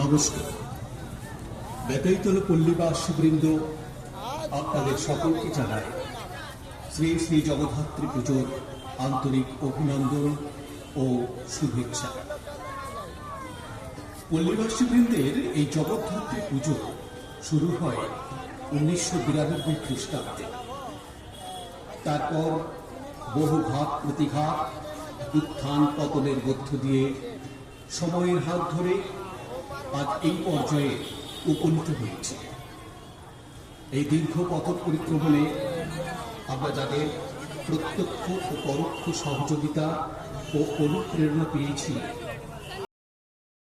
নমস্কার। বেতাইতল পল্লীবাসীবৃন্দ আপনাদের সকলকে জানায় শ্রী শ্রী জগদ্ধাত্রী পুজোর আন্তরিক অভিনন্দন ও শুভেচ্ছা। পল্লীবাসীবৃন্দের এই জগদ্ধাত্রী পুজো শুরু হয় উনিশশো বিরানব্বই খ্রিস্টাব্দে। তারপর বহু ঘাত প্রতিঘাত, উত্থান পতনের মধ্য দিয়ে সময়ের হাত ধরে আজ এই পর্যায়ে উপনীত হয়েছে। এই দীর্ঘ পথ পরিক্রমণে আমরা যাদের প্রত্যক্ষ ও পরোক্ষ সহযোগিতা ও অনুপ্রেরণা পেয়েছি